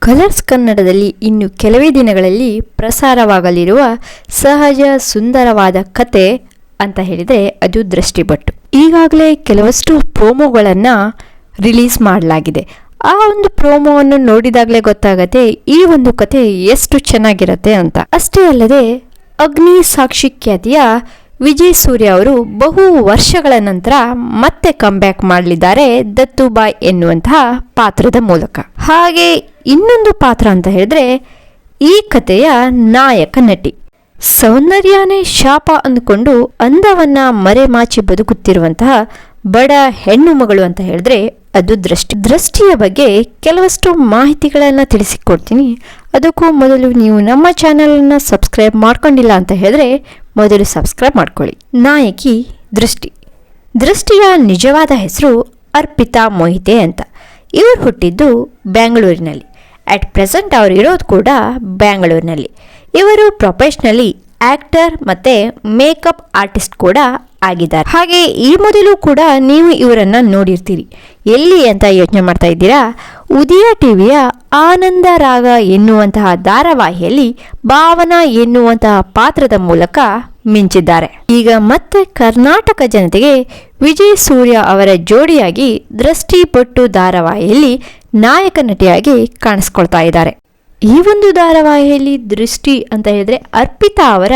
Colours ಕನ್ನಡದಲ್ಲಿ ಇನ್ನು ಕೆಲವೇ ದಿನಗಳಲ್ಲಿ ಪ್ರಸಾರವಾಗಲಿರುವ ಸಹಜ ಸುಂದರವಾದ ಕತೆ ಅಂತ ಹೇಳಿದರೆ ಅದು ದೃಷ್ಟಿಬಟ್ಟು ಈಗಾಗಲೇ ಕೆಲವಷ್ಟು ಪ್ರೋಮೋಗಳನ್ನು ರಿಲೀಸ್ ಮಾಡಲಾಗಿದೆ. ಆ ಒಂದು ಪ್ರೋಮೋವನ್ನು ನೋಡಿದಾಗಲೇ ಗೊತ್ತಾಗತ್ತೆ ಈ ಒಂದು ಕತೆ ಎಷ್ಟು ಚೆನ್ನಾಗಿರತ್ತೆ ಅಂತ. ಅಷ್ಟೇ ಅಲ್ಲದೆ ಅಗ್ನಿ ಸಾಕ್ಷಿ ಖ್ಯಾತಿಯ ವಿಜಯ್ ಸೂರ್ಯ ಅವರು ಬಹು ವರ್ಷಗಳ ನಂತರ ಮತ್ತೆ ಕಂಬ್ಯಾಕ್ ಮಾಡಲಿದ್ದಾರೆ ದತ್ತುಬಾಯ್ ಎನ್ನುವಂತಹ ಪಾತ್ರದ ಮೂಲಕ. ಹಾಗೆ ಇನ್ನೊಂದು ಪಾತ್ರ ಅಂತ ಹೇಳಿದ್ರೆ ಈ ಕಥೆಯ ನಾಯಕ ನಟಿ. ಸೌಂದರ್ಯನೇ ಶಾಪ ಅಂದುಕೊಂಡು ಅಂದವನ್ನ ಮರೆಮಾಚಿ ಬದುಕುತ್ತಿರುವಂತಹ ಬಡ ಹೆಣ್ಣು ಮಗಳು ಅಂತ ಹೇಳಿದ್ರೆ ಅದು ದೃಷ್ಟಿ. ದೃಷ್ಟಿಯ ಬಗ್ಗೆ ಕೆಲವಷ್ಟು ಮಾಹಿತಿಗಳನ್ನು ತಿಳಿಸಿಕೊಡ್ತೀನಿ. ಅದಕ್ಕೂ ಮೊದಲು ನೀವು ನಮ್ಮ ಚಾನಲನ್ನು ಸಬ್ಸ್ಕ್ರೈಬ್ ಮಾಡ್ಕೊಂಡಿಲ್ಲ ಅಂತ ಹೇಳಿದ್ರೆ ಮೊದಲು ಸಬ್ಸ್ಕ್ರೈಬ್ ಮಾಡ್ಕೊಳ್ಳಿ. ನಾಯಕಿ ದೃಷ್ಟಿ. ದೃಷ್ಟಿಯ ನಿಜವಾದ ಹೆಸರು ಅರ್ಪಿತಾ ಮೊಹಿತೆ ಅಂತ. ಇವರು ಹುಟ್ಟಿದ್ದು ಬ್ಯಾಂಗ್ಳೂರಿನಲ್ಲಿ. ಅಟ್ ಪ್ರೆಸೆಂಟ್ ಅವರು ಇರೋದು ಕೂಡ ಬ್ಯಾಂಗ್ಳೂರಿನಲ್ಲಿ. ಇವರು ಪ್ರೊಫೆಷ್ನಲಿ ಆ್ಯಕ್ಟರ್ ಮತ್ತು ಮೇಕಪ್ ಆರ್ಟಿಸ್ಟ್ ಕೂಡ ಆಗಿದ್ದಾರೆ. ಹಾಗೆ ಈ ಮೊದಲು ಕೂಡ ನೀವು ಇವರನ್ನ ನೋಡಿರ್ತೀರಿ. ಎಲ್ಲಿ ಅಂತ ಯೋಚನೆ ಮಾಡ್ತಾ ಇದ್ದೀರಾ? ಉದಯ ಟಿವಿಯ ಆನಂದ ರಾಗ ಎನ್ನುವಂತಹ ಧಾರಾವಾಹಿಯಲ್ಲಿ ಭಾವನಾ ಎನ್ನುವಂತಹ ಪಾತ್ರದ ಮೂಲಕ ಮಿಂಚಿದ್ದಾರೆ. ಈಗ ಮತ್ತೆ ಕರ್ನಾಟಕ ಜನತೆಗೆ ವಿಜಯ್ ಸೂರ್ಯ ಅವರ ಜೋಡಿಯಾಗಿ ದೃಷ್ಟಿಪಟ್ಟು ಧಾರಾವಾಹಿಯಲ್ಲಿ ನಾಯಕ ನಟಿಯಾಗಿ ಕಾಣಿಸ್ಕೊಳ್ತಾ ಇದ್ದಾರೆ. ಈ ಒಂದು ಧಾರಾವಾಹಿಯಲ್ಲಿ ದೃಷ್ಟಿ ಅಂತ ಹೇಳಿದ್ರೆ ಅರ್ಪಿತಾ ಅವರ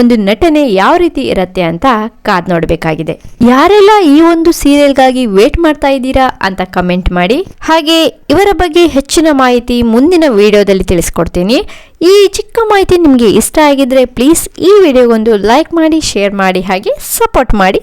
ಒಂದು ನಟನೆ ಯಾವ ರೀತಿ ಇರತ್ತೆ ಅಂತ ಕಾದ್ ನೋಡಬೇಕಾಗಿದೆ. ಯಾರೆಲ್ಲ ಈ ಒಂದು ಸೀರಿಯಲ್ಗಾಗಿ ವೇಟ್ ಮಾಡ್ತಾ ಇದ್ದೀರಾ ಅಂತ ಕಮೆಂಟ್ ಮಾಡಿ. ಹಾಗೆ ಇವರ ಬಗ್ಗೆ ಹೆಚ್ಚಿನ ಮಾಹಿತಿ ಮುಂದಿನ ವಿಡಿಯೋದಲ್ಲಿ ತಿಳಿಸ್ಕೊಡ್ತೀನಿ. ಈ ಚಿಕ್ಕ ಮಾಹಿತಿ ನಿಮಗೆ ಇಷ್ಟ ಆಗಿದ್ರೆ ಪ್ಲೀಸ್ ಈ ವಿಡಿಯೋಗೊಂದು ಲೈಕ್ ಮಾಡಿ, ಶೇರ್ ಮಾಡಿ, ಹಾಗೆ ಸಪೋರ್ಟ್ ಮಾಡಿ.